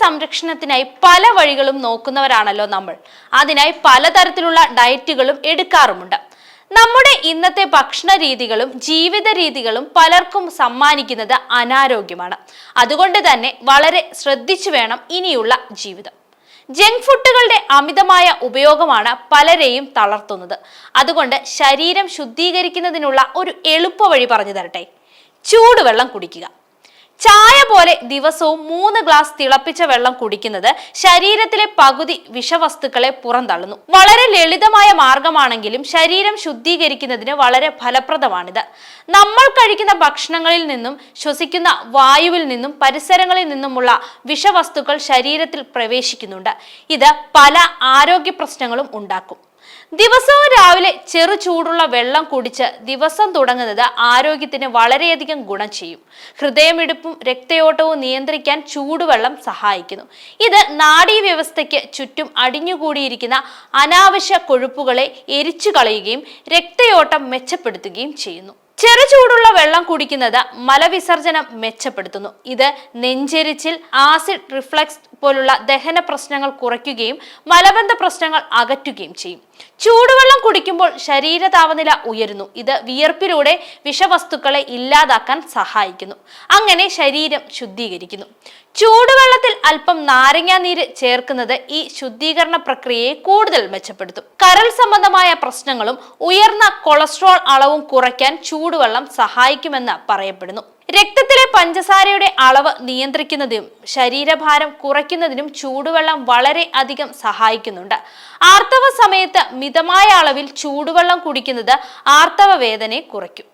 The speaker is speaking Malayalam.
സംരക്ഷണത്തിനായി പല വഴികളും നോക്കുന്നവരാണല്ലോ നമ്മൾ. അതിനായി പലതരത്തിലുള്ള ഡയറ്റുകളും എടുക്കാറുമുണ്ട്. നമ്മുടെ ഇന്നത്തെ ഭക്ഷണ രീതികളും ജീവിത രീതികളും പലർക്കും സമ്മാനിക്കുന്നത് അനാരോഗ്യമാണ്. അതുകൊണ്ട് തന്നെ വളരെ ശ്രദ്ധിച്ചു വേണം ഇനിയുള്ള ജീവിതം. ജങ്ക് ഫുഡുകളുടെ അമിതമായ ഉപയോഗമാണ് പലരെയും തളർത്തുന്നത്. അതുകൊണ്ട് ശരീരം ശുദ്ധീകരിക്കുന്നതിനുള്ള ഒരു എളുപ്പ വഴി പറഞ്ഞു തരട്ടെ. ചൂടുവെള്ളം കുടിക്കുക. ചായ പോലെ ദിവസവും മൂന്ന് ഗ്ലാസ് തിളപ്പിച്ച വെള്ളം കുടിക്കുന്നത് ശരീരത്തിലെ പകുതി വിഷവസ്തുക്കളെ പുറന്തള്ളുന്നു. വളരെ ലളിതമായ മാർഗമാണെങ്കിലും ശരീരം ശുദ്ധീകരിക്കുന്നതിന് വളരെ ഫലപ്രദമാണിത്. നമ്മൾ കഴിക്കുന്ന ഭക്ഷണങ്ങളിൽ നിന്നും ശ്വസിക്കുന്ന വായുവിൽ നിന്നും പരിസരങ്ങളിൽ നിന്നുമുള്ള വിഷവസ്തുക്കൾ ശരീരത്തിൽ പ്രവേശിക്കുന്നുണ്ട്. ഇത് പല ആരോഗ്യ പ്രശ്നങ്ങളും ഉണ്ടാക്കും. ദിവസവും രാവിലെ ചെറു ചൂടുള്ള വെള്ളം കുടിച്ച് ദിവസം തുടങ്ങുന്നത് ആരോഗ്യത്തിന് വളരെയധികം ഗുണം ചെയ്യും. ഹൃദയമിടിപ്പും രക്തയോട്ടവും നിയന്ത്രിക്കാൻ ചൂടുവെള്ളം സഹായിക്കുന്നു. ഇത് നാഡീവ്യവസ്ഥയ്ക്ക് ചുറ്റും അടിഞ്ഞുകൂടിയിരിക്കുന്ന അനാവശ്യ കൊഴുപ്പുകളെ എരിച്ചു കളയുകയും രക്തയോട്ടം മെച്ചപ്പെടുത്തുകയും ചെയ്യുന്നു. ചെറു ചൂടുള്ള വെള്ളം കുടിക്കുന്നത് മലവിസർജനം മെച്ചപ്പെടുത്തുന്നു. ഇത് നെഞ്ചെരിച്ചിൽ ആസിഡ് റിഫ്ലക്സ് പോലുള്ള ദഹന പ്രശ്നങ്ങൾ കുറയ്ക്കുകയും മലബന്ധ പ്രശ്നങ്ങൾ അകറ്റുകയും ചെയ്യും. ചൂടുവെള്ളം കുടിക്കുമ്പോൾ ശരീര താപനില ഉയരുന്നു. ഇത് വിയർപ്പിലൂടെ വിഷവസ്തുക്കളെ ഇല്ലാതാക്കാൻ സഹായിക്കുന്നു. അങ്ങനെ ശരീരം ശുദ്ധീകരിക്കുന്നു. ചൂടുവെള്ളത്തിൽ അല്പം നാരങ്ങാ നീര് ചേർക്കുന്നത് ഈ ശുദ്ധീകരണ പ്രക്രിയയെ കൂടുതൽ മെച്ചപ്പെടുത്തും. കരൾ സംബന്ധമായ പ്രശ്നങ്ങളും ഉയർന്ന കൊളസ്ട്രോൾ അളവും കുറയ്ക്കാൻ ചൂടുവെള്ളം സഹായിക്കുമെന്ന് പറയപ്പെടുന്നു. രക്തത്തിലെ പഞ്ചസാരയുടെ അളവ് നിയന്ത്രിക്കുന്നതിനും ശരീരഭാരം കുറയ്ക്കുന്നതിനും ചൂടുവെള്ളം വളരെ അധികം സഹായിക്കുന്നുണ്ട്. ആർത്തവ സമയത്ത് മിതമായ അളവിൽ ചൂടുവെള്ളം കുടിക്കുന്നത് ആർത്തവ വേദനയെ കുറയ്ക്കും.